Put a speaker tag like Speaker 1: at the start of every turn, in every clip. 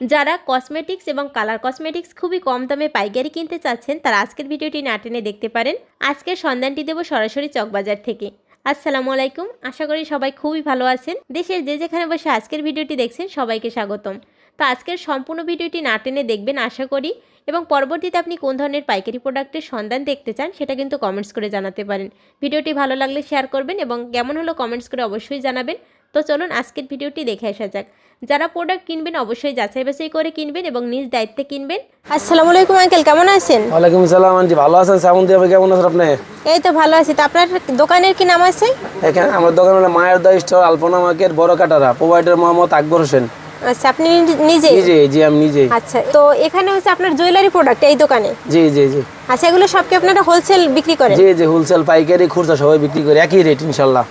Speaker 1: যারা কসমেটিক্স এবং colour cosmetics খুবই কম দামে পাইকারি কিনতে চাচ্ছেন, তারা আজকের ভিডিওটি না টেনে দেখতে পারেন। আজকের সন্ধানটি দেবো সরাসরি চকবাজার থেকে। আসসালামু আলাইকুম। আশা করি সবাই খুবই ভালো আছেন। দেশের যে যেখানে বসে আজকের ভিডিওটি দেখছেন, সবাইকে স্বাগতম। তো আজকের সম্পূর্ণ ভিডিওটি না টেনে দেখবেন আশা করি। এবং পরবর্তীতে আপনি কোন ধরনের পাইকারি প্রোডাক্টের সন্ধান দেখতে চান, সেটা কিন্তু কমেন্টস করে জানাতে পারেন। ভিডিওটি ভালো লাগলে শেয়ার করবেন এবং কেমন হলো কমেন্টস করে অবশ্যই জানাবেন। তো চলুন আজকের ভিডিওটি দেখে আসা যাক। যারা প্রোডাক্ট কিনবেন অবশ্যই যাচাই বাছাই করে কিনবেন এবং নিজ দায়িত্বে কিনবেন। আসসালামু আলাইকুম আঙ্কেল কেমন আছেন?
Speaker 2: ওয়ালাইকুম সালাম আন্টি ভালো আছেন? শ্রাবণ দিয়ে কেমন আছেন আপনি?
Speaker 1: এই তো ভালো আছি। তো আপনার দোকানের কি নাম আছে?
Speaker 2: এখানে আমার দোকান হলো মায়ের দা store Alpana market Boro Katara provider Mohammad Akbar Hossain.
Speaker 1: আচ্ছা আপনি নিজে?
Speaker 2: জি জি আমি নিজেই।
Speaker 1: আচ্ছা তো এখানে হচ্ছে আপনার জুয়েলারি প্রোডাক্ট এই দোকানে?
Speaker 2: জি জি জি।
Speaker 1: আচ্ছা এগুলো সব কি আপনারা হোলসেল বিক্রি করেন?
Speaker 2: জি জি হোলসেল পাইকারি খুচরা সবাই বিক্রি করি একই রেট ইনশাল্লাহ।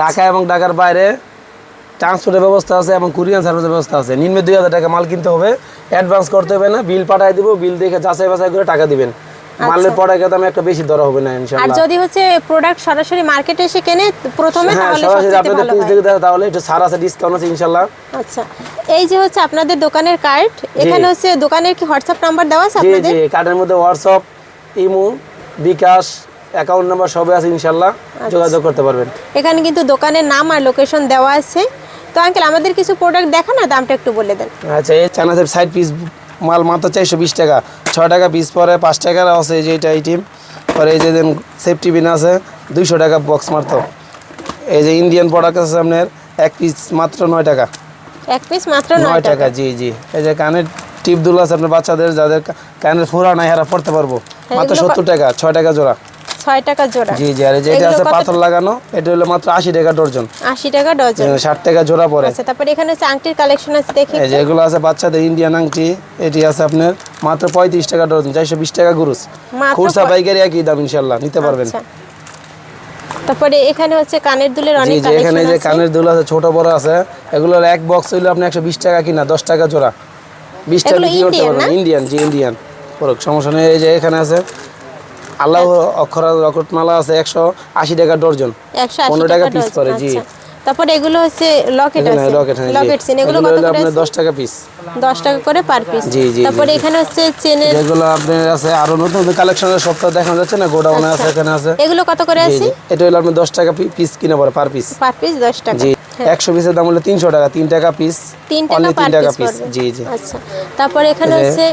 Speaker 2: ঢাকা এবং ঢাকার বাইরে ট্রান্সপোর্টের ব্যবস্থা আছে এবং কুরিয়ান সার্ভিসের ব্যবস্থা আছে। নিম্নে দুই হাজার টাকা মাল কিনতে হবে অ্যাডভান্স করতে হবে না বিল পাঠাই দিব বিল দেখে যাচাই বাছাই করে টাকা দিবেন। মালের পড়াকে দামে একটা বেশি ধরা হবে না
Speaker 1: আর যদি হচ্ছে প্রোডাক্ট সরাসরি মার্কেটে এসে কেনে প্রথমে
Speaker 2: হ্যাঁ
Speaker 1: তাহলে
Speaker 2: সরাসরি আপনাদের দেখে তাহলে একটু ছাড় আছে ডিসকাউন্ট আছে ইনশাল্লাহ
Speaker 1: আচ্ছা। এই যে হচ্ছে আপনাদের দোকানের কার্ড এখানে হচ্ছে দোকানের কি হোয়াটসঅ্যাপ নাম্বার দেওয়া আছে আপনাদের
Speaker 2: জি কার্ডের মধ্যে WhatsApp imo bKash account number সবই আছে ইনশাল্লাহ
Speaker 1: আচ্ছা।
Speaker 2: যোগাযোগ করতে পারবেন।
Speaker 1: এখানে কিন্তু দোকানের নাম আর লোকেশন দেওয়া আছে। তো আঙ্কেল আমাদের কিছু প্রোডাক্ট দেখান না দামটা একটু বলে দেন।
Speaker 2: আচ্ছা এই চানাচের সাইড পিস মাল মাত্র চারশো বিশ টাকা। ছয় টাকা পিস পরে পাঁচ টাকার আছে এই যে এইটা আইটেম পরে এই যে দেন সেফটি বিন আছে দুইশো টাকা বক্স মাত্র। এই যে ইন্ডিয়ান প্রোডাক্ট আছে আপনার এক পিস মাত্র নয় টাকা।
Speaker 1: এক পিস মাত্র
Speaker 2: নয়
Speaker 1: নয়
Speaker 2: টাকা জি জি। এই যে কানের টিপ দুল আছে আপনার বাচ্চাদের যাদের কানের ফোড়া নাই হারা পড়তে পারব। মাত্র সত্তর টাকা ছয় টাকা জোড়া।
Speaker 1: ছয় টাকা জোড়া।
Speaker 2: জি জি আর এটা আছে পাথর লাগানো এটা হলো মাত্র আশি টাকা ডর্জন
Speaker 1: আশি টাকা ডজন।
Speaker 2: ষাট টাকা জোড়া পরে
Speaker 1: আচ্ছা তারপরে এখানে আংটির কালেকশন আছে দেখি
Speaker 2: এই যে এগুলো আছে বাচ্চাদের ইন্ডিয়ান আংটি এটি আছে আপনার মাত্র পঁয়ত্রিশ টাকা ডজন চারশো বিশ টাকা গুরুস। খুরসা পাইকারি একই দাম ইনশাল্লাহ নিতে পারবেন।
Speaker 1: আচ্ছা তারপরে এখানে হচ্ছে কানের দুলের অনেক
Speaker 2: যে এখানে যে কানের দুল আছে ছোট বড় আছে এগুলো এক বক্স হইলে আপনি একশো বিশ টাকা কিনা দশ টাকা জোড়া। বিশ টাকা বিক্রি করতে পারবেন। ইন্ডিয়ান জি ইন্ডিয়ান পুরো সমস্যা নেই এই যে এখানে আছে আল্লাহ অক্ষর রকটমালা আছে একশো আশি টাকা ডর্জন পনেরো
Speaker 1: টাকা
Speaker 2: পিস পড়ে, জি।
Speaker 1: আচ্ছা। তারপরে এগুলো হচ্ছে লকেট আছে।
Speaker 2: হ্যাঁ
Speaker 1: লকেট চেন এগুলো
Speaker 2: এগুলো
Speaker 1: কত করে
Speaker 2: আপনার
Speaker 1: আছে?
Speaker 2: দশ টাকা পিস
Speaker 1: দশ টাকা করে পার পিস
Speaker 2: জি, জি,
Speaker 1: তারপরে এখানে হচ্ছে চেনের
Speaker 2: আপনার আছে আরও নতুন কালেকশনের দেখানো যাচ্ছে না? গোডাউনে আছে এখানে আছে।
Speaker 1: এগুলো কত করে আছে?
Speaker 2: এটা হলো আপনি দশ টাকা পিস কিনে পড়ে পার পিস
Speaker 1: পার পিস দশ টাকা।
Speaker 2: জি একশো পিসের দাম হলো তিনশো টাকা তিন টাকা পিস
Speaker 1: তিন টাকা পার পিস
Speaker 2: জি জি।
Speaker 1: আচ্ছা। তারপরে এখানে হচ্ছে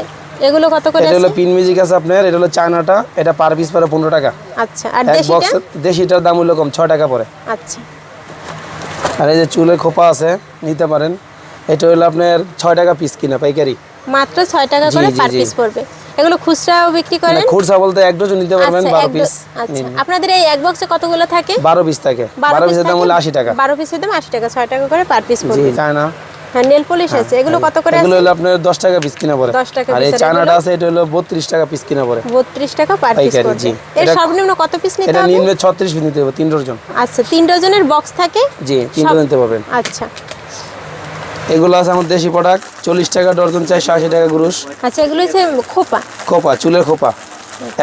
Speaker 1: এগুলো কত করে
Speaker 2: এটা হলো পিন মিউজিক আছে আপনার এটা হলো চায়নাটা এটা পার পিস পরে পনেরো টাকা।
Speaker 1: আচ্ছা আর দেশিটা?
Speaker 2: দেশিটার দাম হলো কম ছয় টাকা পরে।
Speaker 1: আচ্ছা।
Speaker 2: আর এই যে চুলের খোপা আছে নিতে পারেন। এটা হলো আপনার ছয় টাকা পিস কিনা পাইকারি।
Speaker 1: মাত্র ছয় টাকা করে
Speaker 2: জি,
Speaker 1: পার পিস পড়বে। এগুলো খুচরাও বিক্রি করেন?
Speaker 2: খুরসা বলতে এক ডজন নিতে পারবেন
Speaker 1: আচ্ছা
Speaker 2: বারো
Speaker 1: এক
Speaker 2: পিস
Speaker 1: আচ্ছা আপনাদের এই এক বক্সে কতগুলো থাকে?
Speaker 2: বারো পিস থাকে। বারো পিসের দাম হলো আশি টাকা।
Speaker 1: বারো পিসের দাম আশি টাকা ছয় টাকা করে পার পিস
Speaker 2: জি
Speaker 1: পড়বে।
Speaker 2: চায়না।
Speaker 1: হ্যাঁ নেল পলিশ আছে। এগুলো কত করে
Speaker 2: এগুলো
Speaker 1: আছে?
Speaker 2: হলো আপনার দশ টাকা পিস কিনা পরে
Speaker 1: 10 টাকা
Speaker 2: আর এই
Speaker 1: piece আর
Speaker 2: চায়নাটা
Speaker 1: এগুলো?
Speaker 2: আছে এটা হলো বত্রিশ টাকা পিস কিনা পরে
Speaker 1: বত্রিশ টাকা পার পিস
Speaker 2: পাইকারি,
Speaker 1: এর সর্বনিম্ন কত পিস নিতে
Speaker 2: এটা নিম্নে ছত্রিশ পিস নিতে হবে তিন ডজন।
Speaker 1: আচ্ছা তিন ডজনের বক্স থাকে?
Speaker 2: জি তিন ডজন নিতে পারবেন
Speaker 1: আচ্ছা।
Speaker 2: এগুলো আছে আমার দেশি প্রোডাক্ট চল্লিশ টাকা ডজন
Speaker 1: আচ্ছা এগুলো হচ্ছে খোপা?
Speaker 2: খোপা চুলের খোপা।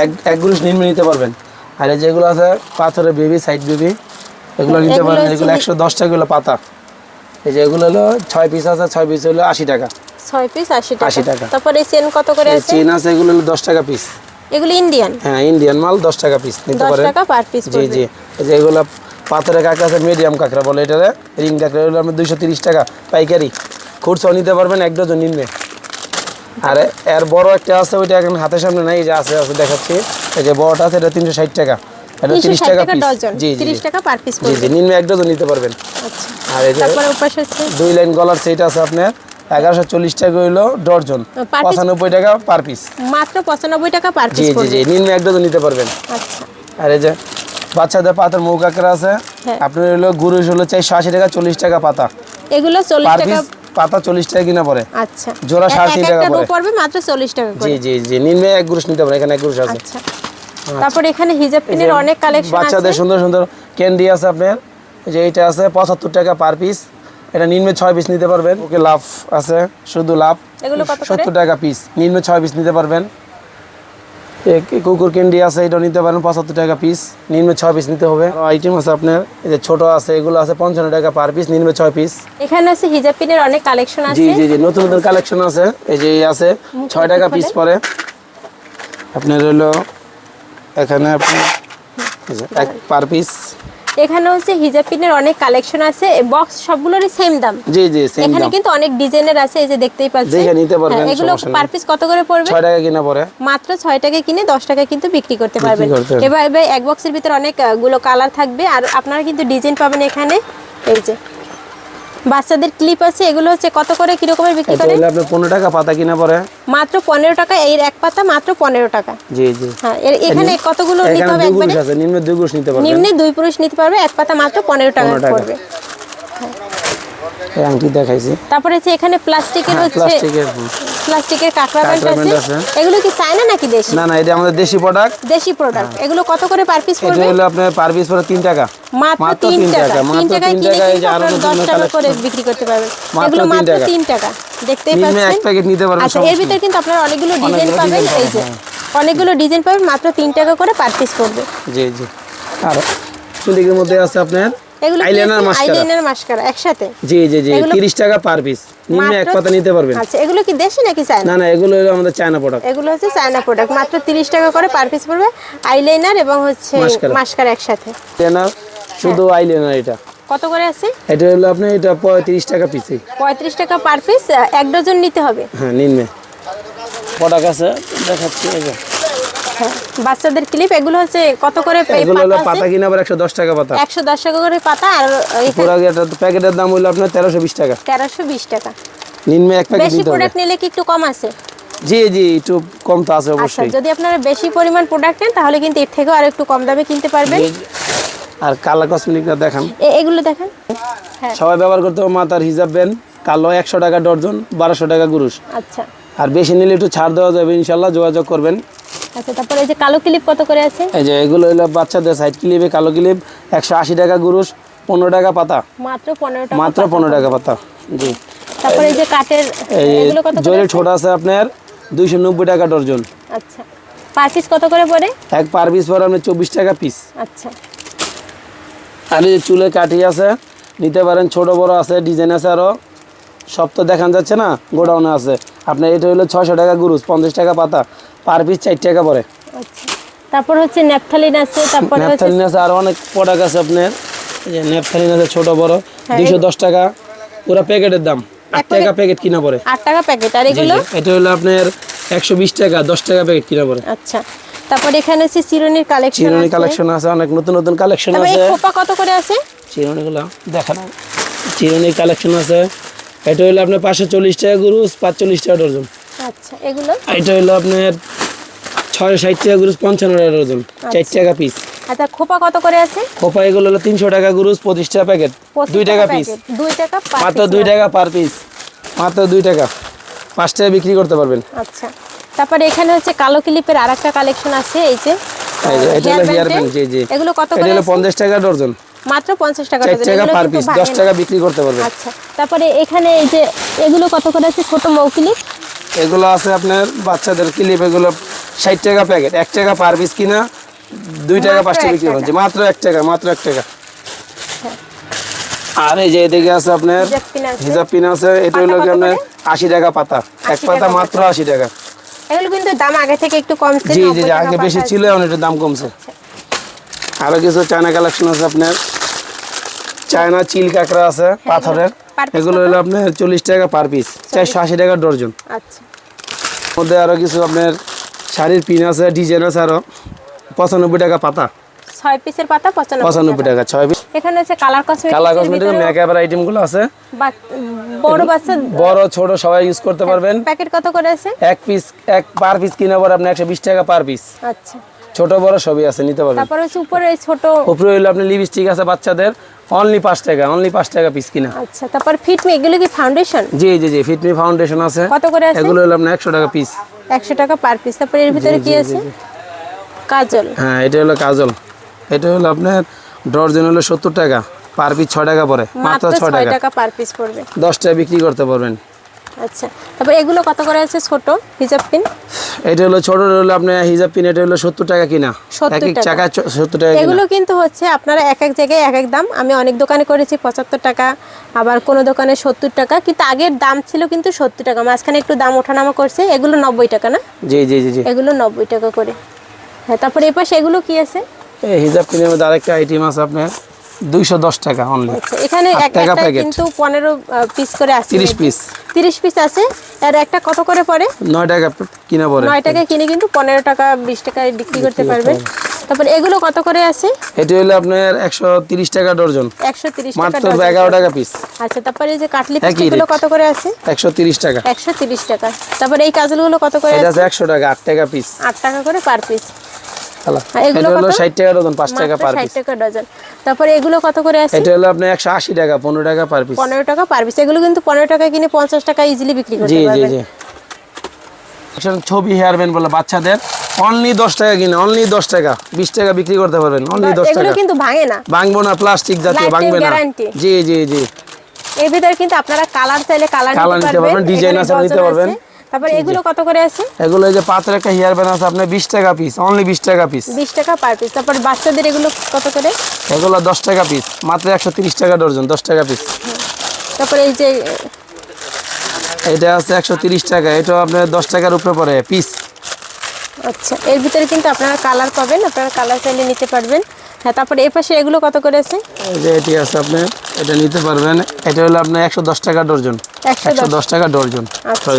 Speaker 2: এক এক নিম্নে নিতে পারবেন। আর যেগুলো আছে পাথরের বেবি সাইড বেবি এগুলো নিতে
Speaker 1: এগুলো
Speaker 2: দশ টাকা হলো পাতা। এই যে এগুলো হলো ছয় পিস আছে ছয় পিস হলো আশি টাকা।
Speaker 1: ছয় পিস আশি
Speaker 2: 80
Speaker 1: টাকা
Speaker 2: টাকা।
Speaker 1: তারপরে চেন কত করে আছে?
Speaker 2: চেন আছে এগুলো হলো দশ টাকা পিস
Speaker 1: এগুলো ইন্ডিয়ান
Speaker 2: হ্যাঁ ইন্ডিয়ান মাল দশ টাকা পিস নিতে
Speaker 1: দশ
Speaker 2: পারেন।
Speaker 1: টাকা পার পিস
Speaker 2: জি জি। এই যে এগুলো পাথরের কাঁকড়া আছে মিডিয়াম কাঁকড়া বলে এটারে। রিং কাঁকড়া এগুলো আপনি দুইশো তিরিশ টাকা পাইকারি। খুচরাও নিতে পারবেন এক ডজন নিম্নে। আর এর বড় একটা আছে ওইটা এখন হাতের সামনে নাই এই যে আছে আছে দেখাচ্ছি। এই যে বড়টা আছে এটা তিনশো ষাট টাকা। এটা
Speaker 1: তিনশো
Speaker 2: তিরিশ
Speaker 1: ষাট
Speaker 2: টাকা
Speaker 1: টাকা
Speaker 2: পিস জি জি
Speaker 1: তিরিশ
Speaker 2: জি।
Speaker 1: টাকা পার পিস
Speaker 2: জি জি নিম্নে এক ডজন নিতে পারবেন।
Speaker 1: আচ্ছা।
Speaker 2: আর এই যে
Speaker 1: তারপরে উপাস হচ্ছে
Speaker 2: দুই লাইন গলার সেট আছে আপনার এগারোশো চল্লিশ টাকা হইল ডর্জন পঁচানব্বই টাকা পার পিস
Speaker 1: মাত্র পঁচানব্বই টাকা পার পিস
Speaker 2: জি জি নিম্নে এক ডজন নিতে পারবেন।
Speaker 1: আচ্ছা।
Speaker 2: আর এই যে বাচ্চাদের পাতার মৌ কাঁকড়া আছে
Speaker 1: হ্যাঁ।
Speaker 2: আপনার হলো গুরু হলো চারশো আশি টাকা চল্লিশ টাকা পাতা।
Speaker 1: এগুলো চল্লিশ টাকা
Speaker 2: পাতা চল্লিশ টাকা কিনা পরে
Speaker 1: আচ্ছা।
Speaker 2: জোড়া সাড়ে তিন টাকা।
Speaker 1: পড়বে মাত্র চল্লিশ টাকা
Speaker 2: জি জি জি নিম্নে এক গুরুষ নিতে পারে এখানে এক গুরুষ আছে।
Speaker 1: আচ্ছা। তারপরে এখানে হিজাব পিনের অনেক কালেকশন আছে।
Speaker 2: বাচ্চাদের সুন্দর সুন্দর ক্যান্ডি আছে আপনার। যে এইটা আছে পঁচাত্তর টাকা পার পিস এটা নিম্নে ছয় পিস নিতে পারবেন। ওকে লাভ আছে শুধু লাভ।
Speaker 1: এগুলো কত করে?
Speaker 2: সত্তর টাকা পিস নিম্নে ছয় পিস নিতে পারবেন। এক কুকুর ক্যান্ডি আছে এটা নিতে পারেন পঁচাত্তর টাকা পিস নিম্নে ছয় পিস নিতে হবে। আইটেম আছে আপনার। এই যে ছোট আছে এগুলো আছে পঞ্চান্ন টাকা পার পিস নিম্নে ছয় পিস
Speaker 1: এখানে আছে হিজাব পিনের অনেক কালেকশন
Speaker 2: জি
Speaker 1: আছে।
Speaker 2: জি জি নতুন নতুন কালেকশন আছে। এই যে আছে ছয় টাকা পিস পরে। আপনার হলো এখানে আপনি এক পার পিস
Speaker 1: এখানে হচ্ছে হিজাব পিনের অনেক কালেকশন আছে বক্স সবগুলোরই সেম দাম।
Speaker 2: জি জি সেম দাম।
Speaker 1: এখানে কিন্তু অনেক ডিজাইনের আছে এই যে দেখতেই পাচ্ছেন।
Speaker 2: দেখে নিতে পারবেন,
Speaker 1: হ্যাঁ, এগুলো পার পিস কত করে পড়বে?
Speaker 2: ছয় টাকা কিনা পরে
Speaker 1: মাত্র ছয় টাকা কিনে দশ টাকা কিন্তু বিক্রি করতে পারবেন। এবার এক বক্সের ভিতরে অনেকগুলো কালার থাকবে আর আপনারা কিন্তু ডিজাইন পাবেন এখানে। এই যে বাচ্চাদের ক্লিপ আছে এগুলো হচ্ছে কত করে কি রকমের বিক্রি
Speaker 2: এটা
Speaker 1: তাহলে
Speaker 2: আপনি আপনার পনেরো টাকা পাতা কিনা পড়ে
Speaker 1: মাত্র পনেরো টাকা এর এক পাতা মাত্র পনেরো টাকা।
Speaker 2: জি জি।
Speaker 1: হ্যাঁ এখানে কতগুলো নিতে হবে
Speaker 2: দুই
Speaker 1: একবারে?
Speaker 2: নিম্নে দুই পুরুষ নিতে পারবে।
Speaker 1: নিম্নে দুই পুরুষ নিতে পারবে এক পাতা মাত্র পনেরো টাকা
Speaker 2: 15 টাকা।
Speaker 1: পড়বে।
Speaker 2: এই আংটি দেখাইছি।
Speaker 1: তারপরে এখানে প্লাস্টিকের
Speaker 2: হ্যাঁ
Speaker 1: হচ্ছে
Speaker 2: প্লাস্টিকের
Speaker 1: প্লাস্টিকের কাঁকড়া ব্যান্ড আছে। এগুলো কি চায়না নাকি দেশি?
Speaker 2: না না এটা আমাদের দেশি প্রোডাক্ট
Speaker 1: দেশি প্রোডাক্ট এগুলো কত করে পার পিস
Speaker 2: এটা
Speaker 1: পড়বে?
Speaker 2: হলো আপনার পার পিস পরে তিন টাকা।
Speaker 1: মাত্র
Speaker 2: মাত্র
Speaker 1: তিন
Speaker 2: তিন
Speaker 1: টাকা।
Speaker 2: টাকা, মাত্র
Speaker 1: টাকায় কিনে
Speaker 2: টাকা, এই যে আরও
Speaker 1: আপনারা
Speaker 2: নতুন
Speaker 1: দশ টাকা করে বিক্রি করতে পারবেন। এগুলো মাত্র
Speaker 2: টাকা।
Speaker 1: টাকা। দেখতেই
Speaker 2: নিম্নে এক
Speaker 1: পাচ্ছেন
Speaker 2: প্যাকেট নিতে পারবেন
Speaker 1: আচ্ছা এর ভিতরে কিন্তু আপনারা অনেকগুলো ডিজাইন পাবেন এই যে অনেকগুলো ডিজাইন পাবেন মাত্র তিন টাকা করে পার পিস পড়বে।
Speaker 2: জি জি। আর মধ্যে আছে আপনার
Speaker 1: এগুলো
Speaker 2: আইলাইনার মাস্কারা
Speaker 1: একসাথে?
Speaker 2: জি জি জি
Speaker 1: এগুলো-
Speaker 2: তিরিশ টাকা পার পিস নিম্নে এক পাতা নিতে পারবেন।
Speaker 1: আচ্ছা এগুলো কি দেশি নাকি চায়না?
Speaker 2: না না এগুলো হলো আমাদের চায়না প্রোডাক্ট
Speaker 1: এগুলো হচ্ছে চায়না প্রোডাক্ট মাত্র তিরিশ টাকা করে পার পিস পড়বে। আইলাইনার এবং হচ্ছে
Speaker 2: মাস্কারা।
Speaker 1: একসাথে।
Speaker 2: আইলাইনার শুধু
Speaker 1: হ্যাঁ।
Speaker 2: আইলাইনার এটা।
Speaker 1: কত করে আছে?
Speaker 2: এটা হলো এটা পঁয়ত্রিশ টাকা পিসে
Speaker 1: পঁয়ত্রিশ টাকা পার পিস এক ডজন নিতে হবে।
Speaker 2: হ্যাঁ নিম্নে। প্রোডাক্ট আছে দেখাচ্ছি এই যে।
Speaker 1: হ্যাঁ বাচ্চাদের ক্লিপ এগুলো হচ্ছে কত করে
Speaker 2: এগুলো হলো পাতা কিনা আবার টাকা পাতা।
Speaker 1: টাকা করে পাতা আর
Speaker 2: পুরো প্যাকেটের দাম হলো আপনার টাকা।
Speaker 1: তেরোশো বিশ টাকা।
Speaker 2: নিম্নে এক প্যাকেট
Speaker 1: বেশি প্রোডাক্ট নিলে কি একটু কম আছে?
Speaker 2: জি জি একটু কম তো আছে
Speaker 1: আচ্ছা
Speaker 2: অবশ্যই।
Speaker 1: যদি আপনারা বেশি পরিমাণ প্রোডাক্ট নেন তাহলে কিন্তু এর থেকেও আর একটু কম দামে কিনতে পারবেন।
Speaker 2: আর কালার কসমেটিকটা দেখান।
Speaker 1: এগুলো দেখেন। হ্যাঁ।
Speaker 2: সবাই ব্যবহার করতে হবে মাথার কালো একশো টাকা ডর্জন বারোশো টাকা গুরুষ
Speaker 1: আচ্ছা।
Speaker 2: আর বেশি নিলে একটু ছাড় দেওয়া যাবে ইনশাল্লাহ যোগাযোগ করবেন।
Speaker 1: আচ্ছা তারপরে এই যে কালো ক্লিপ কত করে আছে?
Speaker 2: এই যে এগুলো হলো বাচ্চাদের সাইড ক্লিপে কালো ক্লিপ একশো আশি টাকা গুরুষ পনেরো টাকা পাতা।
Speaker 1: মাত্র পনেরো টাকা
Speaker 2: মাত্র
Speaker 1: পাতা।
Speaker 2: পনেরো টাকা পাতা জি।
Speaker 1: তারপরে এই যে
Speaker 2: এই
Speaker 1: এগুলো কত করে?
Speaker 2: জরি? ছোট আছে আপনার দুইশো নব্বই টাকা ডর্জন।
Speaker 1: আচ্ছা। পার পিস কত করে পড়ে?
Speaker 2: এক পার পিস পরে আপনার চব্বিশ টাকা পিস
Speaker 1: আচ্ছা।
Speaker 2: আর এই যে চুলে কাঠি আছে নিতে পারেন ছোট বড় আছে ডিজাইন আছে আরও সব তো দেখান যাচ্ছে না গোডাউনে আছে। আপনার এটা হলো ছশো টাকা গুরুজ পঞ্চাশ টাকা পাতা। পার পিস চার টাকা পরে
Speaker 1: আচ্ছা। তারপর হচ্ছে ন্যাপথালিন আছে তারপরে হচ্ছে
Speaker 2: ন্যাপথালিন আছে আরও অনেক প্রোডাক্ট আছে আপনার। এই যে ন্যাপথালিন আছে ছোট বড়
Speaker 1: হ্যাঁ,
Speaker 2: দুইশো দশ টাকা। পুরো প্যাকেটের দাম। আট টাকা প্যাকেট? কিনা পরে
Speaker 1: আট টাকা প্যাকেট আর এগুলো?
Speaker 2: এটা হলো আপনার একশো বিশ টাকা দশ টাকা প্যাকেট কিনা পরে
Speaker 1: আচ্ছা। তারপর এখানে আছে চিরুনির কালেকশন আছে।
Speaker 2: কালেকশন আছে অনেক নতুন নতুন কালেকশন আছে।
Speaker 1: খোপা কত করে আছে?
Speaker 2: চিরুনিগুলো দেখেন। চিরুনির কালেকশন আছে। এটা হলো আপনার পাঁচশো চল্লিশ টাকা গুরুজ পাঁচচল্লিশ টাকা ডর্জন
Speaker 1: আচ্ছা এগুলো?
Speaker 2: এটা হলো আপনার ছয় ষাট টাকা গুরুজ পঞ্চান্ন টাকা ডর্জন চার টাকা পিস
Speaker 1: আচ্ছা খোপা কত করে আছে?
Speaker 2: খোপা এগুলো হলো তিনশো টাকা গুরুজ পঁচিশ টাকা প্যাকেট দুই টাকা পিস।
Speaker 1: দুই টাকা
Speaker 2: মাত্র দুই টাকা পার পিস মাত্র দুই টাকা। পাঁচ টাকা বিক্রি করতে পারবেন।
Speaker 1: আচ্ছা। তারপরে এখানে হচ্ছে কালো ক্লিপের আরেকটা কালেকশন আছে এই যে
Speaker 2: এটা হলো হেয়ার ব্যান্ড জি জি।
Speaker 1: এগুলো কত
Speaker 2: এটা
Speaker 1: করে
Speaker 2: হলো
Speaker 1: আছে?
Speaker 2: পঞ্চাশ টাকা ডর্জন
Speaker 1: মাত্র পঞ্চাশ টাকা ডজন।
Speaker 2: টাকা পার পিস
Speaker 1: ভাঙে
Speaker 2: দশ
Speaker 1: না।
Speaker 2: টাকা বিক্রি করতে পারবেন।
Speaker 1: আচ্ছা। তারপরে এখানে এই যে এগুলো কত করে আছে? ছোট মৌকিলি।
Speaker 2: এগুলো আছে আপনার বাচ্চাদের ক্লিপ এগুলো ষাট টাকা প্যাকেট। এক টাকা পার পিস কিনা দুই টাকা পাঁচ টাকা বিক্রি হচ্ছে মাত্র এক টাকা মাত্র এক টাকা। আর এই যে এদিকে আছে আপনার
Speaker 1: হিজাব পিন আছে।
Speaker 2: এটা হলো কি আপনার আশি টাকা পাতা। এক পাতা মাত্র আশি টাকা।
Speaker 1: এগুলো কিন্তু দাম আগে থেকে একটু কমছে
Speaker 2: জি জি আগে বেশি ছিল এখন একটু দাম কমছে। আরও কিছু চায়না কালেকশন আছে আপনার। চায়না চিল কাঁকড়া আছে পাথরের। এগুলো হলো আপনার চল্লিশ টাকা পার পিস চারশো আশি টাকা ডর্জন।
Speaker 1: আচ্ছা।
Speaker 2: মধ্যে আরও কিছু আপনার শাড়ির পিন আছে ডিজাইন আছে আরও। পঁচানব্বই টাকা পাতা।
Speaker 1: ছয় পিসের পাতা পঁচানব্বই
Speaker 2: পঁচানব্বই টাকা ছয় পিস
Speaker 1: এখানে হচ্ছে কালার কসমেটিক
Speaker 2: কালার কসমেটিক মেকআপের আইটেমগুলো আছে।
Speaker 1: বড় বাচ্চা
Speaker 2: বড় ছোট সবাই ইউজ করতে পারবেন।
Speaker 1: প্যাকেট কত করে আছে?
Speaker 2: এক পিস এক পার পিস কিনা পরে আপনি টাকা পার পিস
Speaker 1: আচ্ছা।
Speaker 2: ছোট বড় সবই আছে নিতে পারবেন।
Speaker 1: তারপর হচ্ছে উপরে ছোট
Speaker 2: উপরে আপনি লিপস্টিক আছে বাচ্চাদের। অনলি পাঁচ টাকা অনলি 5 টাকা পিস কিনা।
Speaker 1: আচ্ছা তারপর ফিটমি এগুলো কি ফাউন্ডেশন
Speaker 2: জি জি জি ফিটমি ফাউন্ডেশন আছে।
Speaker 1: কত করে আছে?
Speaker 2: এগুলো হলো আপনার একশো টাকা পিস
Speaker 1: একশো টাকা পার পিস তারপর এর ভিতরে কি আছে? কাজল।
Speaker 2: হ্যাঁ এটা হলো কাজল। এটা হলো আপনার ডর্জন হলো সত্তর টাকা। পার পিস 6 টাকা পরে মাত্র
Speaker 1: মাত্র
Speaker 2: ছয়
Speaker 1: ছয়
Speaker 2: টাকা।
Speaker 1: টাকা পার পিস পড়বে।
Speaker 2: দশ টাকা বিক্রি করতে পারবেন।
Speaker 1: আচ্ছা তারপর এগুলো কত করে আছে ছোট হিজাব পিন?
Speaker 2: এটা হলো ছোট হলো আপনার হিজাব পিন এটা হলো সত্তর টাকা কিনা। এক এক
Speaker 1: টাকা।
Speaker 2: সত্তর টাকা
Speaker 1: এগুলো কিন্তু হচ্ছে আপনারা এক এক জায়গায় এক এক দাম। আমি অনেক দোকানে করেছি পঁচাত্তর টাকা আবার কোনো দোকানে সত্তর টাকা কিন্তু আগের দাম ছিল কিন্তু সত্তর টাকা। মাঝখানে একটু দাম ওঠানামা করছে এগুলো নব্বই টাকা না?
Speaker 2: জি জি জি
Speaker 1: এগুলো নব্বই টাকা করে। হ্যাঁ তারপরে পাশে এগুলো কি আছে?
Speaker 2: হিজাব পিনের মধ্যে আরেকটা আইটেম আছে আপনার। দুইশো দশ টাকা অনলি
Speaker 1: আচ্ছা এখানে
Speaker 2: টাকা
Speaker 1: একটা কিন্তু পনেরো পিস করে আছে।
Speaker 2: তিরিশ পিস
Speaker 1: তিরিশ পিস আছে। আর একটা কত করে পড়ে?
Speaker 2: নয় টাকা কিনা পড়ে।
Speaker 1: নয় টাকায় কিনে কিন্তু পনেরো টাকা বিশ টাকায় বিক্রি করতে পারবেন তারপর এগুলো কত করে আছে?
Speaker 2: এটি হলো আপনার একশো তিরিশ টাকা ডর্জন
Speaker 1: একশো তিরিশ টাকা
Speaker 2: মাত্র
Speaker 1: ডজন।
Speaker 2: এগারো টাকা পিস
Speaker 1: আচ্ছা তারপরে এই যে কাটলি
Speaker 2: একই
Speaker 1: গুলো
Speaker 2: rate।
Speaker 1: কত করে আছে?
Speaker 2: একশো তিরিশ টাকা।
Speaker 1: একশো তিরিশ টাকা। তারপরে এই কাজলগুলো কত করে আছে
Speaker 2: আছে? একশো টাকা আট টাকা পিস
Speaker 1: আট টাকা করে পার পিস এগুলো
Speaker 2: হলো
Speaker 1: কত?
Speaker 2: ষাট টাকা ডজন পাঁচ টাকা পার
Speaker 1: ষাট
Speaker 2: পিস
Speaker 1: টাকা ডজন। তারপরে এগুলো কত করে আছে?
Speaker 2: এটা হলো আপনার একশো আশি টাকা পনেরো টাকা পার পিস
Speaker 1: পনেরো টাকা পার পিস এগুলো কিন্তু পনেরো টাকা কিনে পঞ্চাশ টাকা ইজিলি বিক্রি
Speaker 2: জি
Speaker 1: করতে
Speaker 2: জি
Speaker 1: পারবেন।
Speaker 2: জি। ছবি হেয়ার ব্যান্ড বলে বাচ্চাদের। অনলি দশ টাকা কিনে অনলি দশ টাকা বিশ টাকা বিক্রি করতে পারবেন। অনলি দশ
Speaker 1: এগুলো
Speaker 2: টাকা।
Speaker 1: কিন্তু ভাঙে না।
Speaker 2: ভাঙবো না প্লাস্টিক জাতীয় ভাঙবে না। জি জি জি।
Speaker 1: এর ভিতরে কিন্তু আপনারা কালার চাইলে কালার নিতে পারবেন এখানে
Speaker 2: আছে নিতে পারবেন।
Speaker 1: তারপরে এগুলো কত করে আছে?
Speaker 2: এগুলো এই যে পাঁচের একটা হেয়ার ব্যান্ড আছে আপনার বিশ টাকা পিস অনলি বিশ টাকা পিস
Speaker 1: বিশ টাকা পার পিস তারপর বাচ্চাদের এগুলো কত করে?
Speaker 2: এগুলো দশ টাকা পিস মাত্র একশো তিরিশ টাকা ডর্জন দশ টাকা পিস
Speaker 1: তারপরে এই যে
Speaker 2: এটা আছে একশো তিরিশ টাকা এটাও আপনার দশ টাকার উপরে পড়ে পিস
Speaker 1: আচ্ছা এর ভিতরে কিন্তু আপনারা কালার পাবেন আপনারা কালার চাইলে নিতে পারবেন। হ্যাঁ তারপরে এর পাশে এগুলো কত করে আছে?
Speaker 2: এই যে এটি আছে আপনি এটা নিতে পারবেন এটা হলো আপনার একশো দশ টাকা ডর্জন
Speaker 1: একশো
Speaker 2: একশো দশ টাকা ডর্জন
Speaker 1: আচ্ছা।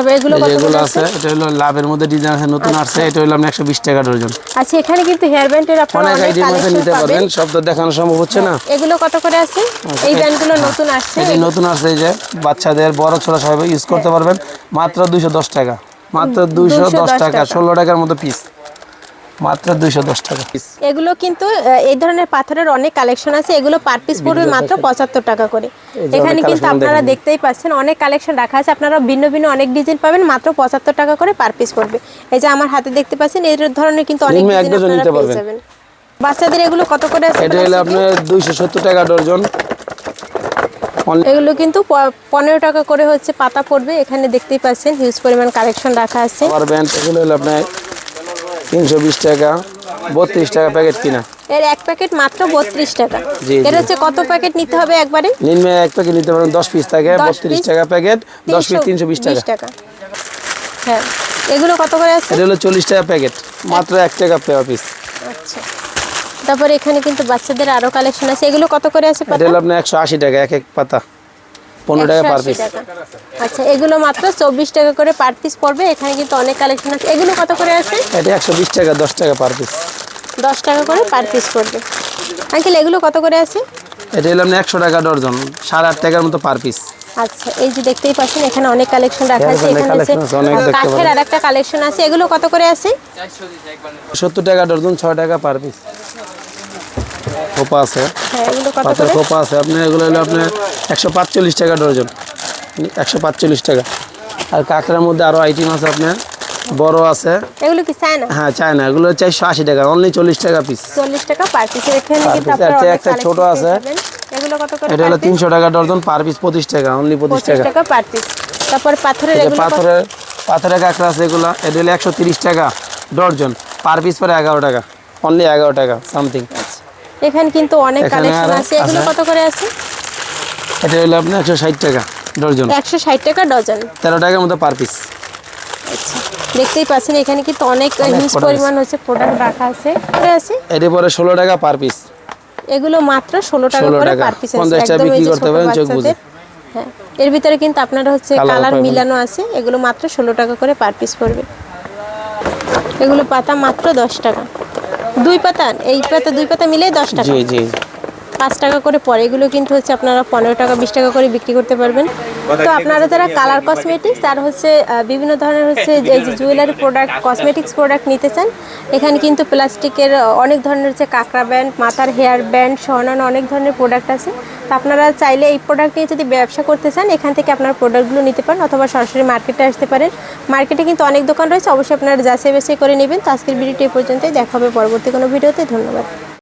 Speaker 2: সরি স্যার
Speaker 1: তবে এগুলো
Speaker 2: এই
Speaker 1: কত
Speaker 2: যেগুলো
Speaker 1: করে
Speaker 2: আছে?
Speaker 1: আছে
Speaker 2: এটা হলো লাভের মধ্যে ডিজাইন আছে নতুন আসছে এটা হলো আপনার একশো বিশ টাকা ডর্জন
Speaker 1: আচ্ছা এখানে কিন্তু হেয়ার ব্যান্ডের আপনারা
Speaker 2: অনেক
Speaker 1: অনেক
Speaker 2: আইটেম নিতে পারবেন সব তো দেখানো সম্ভব হচ্ছে না।
Speaker 1: এগুলো কত করে আছে? এই ব্যান্ডগুলো নতুন আসছে।
Speaker 2: এটি নতুন আসছে এই যে বাচ্চাদের বড় ছোট সবাই ইউজ করতে পারবেন মাত্র দুইশো দশ টাকা মাত্র দুইশো দশ
Speaker 1: 210
Speaker 2: টাকা
Speaker 1: টাকা।
Speaker 2: ষোলো টাকার মতো পিস মাত্র টাকা।
Speaker 1: এগুলো কিন্তু এই ধরনের পাথরের অনেক কালেকশন আছে। এগুলো পার পিস পড়বে মাত্র পঁচাত্তর টাকা করে। এখানে কিন্তু আপনারা দেখতেই পাচ্ছেন অনেক কালেকশন রাখা আছে। আপনারা ভিন্ন ভিন্ন অনেক ডিজাইন পাবেন মাত্র পঁচাত্তর টাকা করে পার পিস পড়বে। এই যে আমার হাতে দেখতে পাচ্ছেন এই ধরনের কিন্তু অনেক ডিজাইন
Speaker 2: নিতে পারবেন।
Speaker 1: বাচ্চাদের এগুলো কত করে আছে
Speaker 2: এটা হলো আপনার দুইশো সত্তর টাকা
Speaker 1: এগুলো কিন্তু পনেরো টাকা করে হচ্ছে পাতা পড়বে। এখানে দেখতেই পাচ্ছেন হিউজ পরিমাণ কালেকশন রাখা আছে।
Speaker 2: পাওয়ার ব্যান্ড এগুলো হলো আপনার তিনশো বিশ টাকা বত্রিশ টাকা প্যাকেট কিনা।
Speaker 1: এর এক প্যাকেট মাত্র বত্রিশ টাকা। এর। হচ্ছে কত প্যাকেট নিতে হবে একবারে?
Speaker 2: নিম্নে এক প্যাকেট নিতে পারেন দশ পিস থাকে
Speaker 1: 10
Speaker 2: বত্রিশ টাকা প্যাকেট দশ পিস তিনশো বিশ টাকা।
Speaker 1: হ্যাঁ এগুলো কত করে আছে?
Speaker 2: এটা হলো চল্লিশ টাকা প্যাকেট মাত্র এক টাকা পেয়া পিস
Speaker 1: আচ্ছা। তারপরে এখানে কিন্তু বাচ্চাদের আরও কালেকশন আছে। এগুলো কত করে আছে
Speaker 2: এটা
Speaker 1: পাতা?
Speaker 2: হলো আপনার একশো আশি টাকা এক এক পাতা। পনেরো টাকা পার পিস
Speaker 1: আচ্ছা এগুলো মাত্র চব্বিশ টাকা করে পার পিস পড়বে। এখানে কিন্তু অনেক কালেকশন আছে। এগুলো কত করে আছে?
Speaker 2: এটা একশো বিশ টাকা দশ টাকা পার পিস
Speaker 1: দশ টাকা করে পার পিস পড়বে। আঙ্কেল এগুলো কত করে আছে?
Speaker 2: এটা আপনার একশো টাকা ডর্জন সাড়ে আট টাকার মতো পার পিস
Speaker 1: আচ্ছা এই যে দেখতেই পাচ্ছেন এখানে অনেক কালেকশন রাখা আছে। এখানে
Speaker 2: আছে,
Speaker 1: কাঠের
Speaker 2: পারেন।
Speaker 1: আর একটা কালেকশন আছে। এগুলো কত করে আছে?
Speaker 2: সত্তর টাকা ডর্জন ছয় টাকা পার পিস খোপা আছে।
Speaker 1: হ্যাঁ
Speaker 2: পাতের খোপা আছে। আপনার এগুলো হলো আপনার একশো পাঁচচল্লিশ টাকা ডর্জন একশো পাঁচচল্লিশ টাকা। আর কাঁকড়ার মধ্যে আরও আইটেম আছে আপনার। বড় আছে।
Speaker 1: এগুলো কি চায় না
Speaker 2: হ্যাঁ চায় না এগুলো চারশো আশি টাকা। অনলি চল্লিশ টাকা পিস
Speaker 1: চল্লিশ টাকা পার পিস এখানে কিন্তু আপনারা
Speaker 2: একটা- ছোট আছে।
Speaker 1: এগুলো কত করে
Speaker 2: এটা হলো
Speaker 1: per piece?
Speaker 2: তিনশো টাকা ডর্জন পার পিস পঁচিশ টাকা। অনলি পঁচিশ
Speaker 1: পঁচিশ
Speaker 2: টাকা।
Speaker 1: টাকা পার পিস তারপর পাথরের এগুলো
Speaker 2: পাথরের পাথরের কাঁকড়া আছে এগুলো। এটা হলো একশো তিরিশ টাকা ডর্জন পার পিস পরে এগারো টাকা। অনলি এগারো টাকা সামথিং
Speaker 1: এখানে কিন্তু অনেক কালেকশন আছে। এগুলো কত করে আছে?
Speaker 2: এটা হলো আপনার একশো ষাট টাকা ডর্জন
Speaker 1: একশো ষাট টাকা ডজন।
Speaker 2: তেরো টাকার মতো পার পিস
Speaker 1: আচ্ছা দেখতেই পাচ্ছেন এখানে কিন্তু অনেক হিউজ পরিমাণ হচ্ছে প্রোডাক্ট রাখা আছে। আছে?
Speaker 2: এটা পরে ষোলো টাকা পার পিস
Speaker 1: এগুলো মাত্র ষোলো টাকা করে। পার পিস আছে।
Speaker 2: 50 টাকা
Speaker 1: একদম এই
Speaker 2: বিক্রি
Speaker 1: যে
Speaker 2: করতে পারেন চোখ।
Speaker 1: বাচ্চাদের। হ্যাঁ এর ভিতরে কিন্তু আপনারা হচ্ছে কালার মিলানো আছে। এগুলো মাত্র ষোলো টাকা করে পার পিস পড়বে। এগুলো পাতা মাত্র দশ টাকা। দুই পাতা এই পাতা দুই পাতা মিলে দশ টাকা।
Speaker 2: জি জি।
Speaker 1: পাঁচ টাকা করে পরে এগুলো কিন্তু হচ্ছে আপনারা পনেরো টাকা বিশ টাকা করে বিক্রি করতে পারবেন। তো আপনারা যারা কালার কসমেটিক্স আর হচ্ছে বিভিন্ন ধরনের হচ্ছে এই যে জুয়েলারি প্রোডাক্ট কসমেটিক্স প্রোডাক্ট নিতে চান এখানে কিন্তু প্লাস্টিকের অনেক ধরনের হচ্ছে কাঁকড়া ব্যান্ড মাথার হেয়ার ব্যান্ড সহ অন্যান্য অনেক ধরনের প্রোডাক্ট আছে। তো আপনারা চাইলে এই প্রোডাক্ট নিয়ে যদি ব্যবসা করতে চান এখান থেকে আপনার প্রোডাক্টগুলো নিতে পারেন অথবা সরাসরি মার্কেটে আসতে পারেন। মার্কেটে কিন্তু অনেক দোকান রয়েছে অবশ্যই আপনারা যাচাই বাছাই করে নেবেন। তো আজকের ভিডিওটি এই পর্যন্তই দেখা হবে পরবর্তী কোনো ভিডিওতে ধন্যবাদ।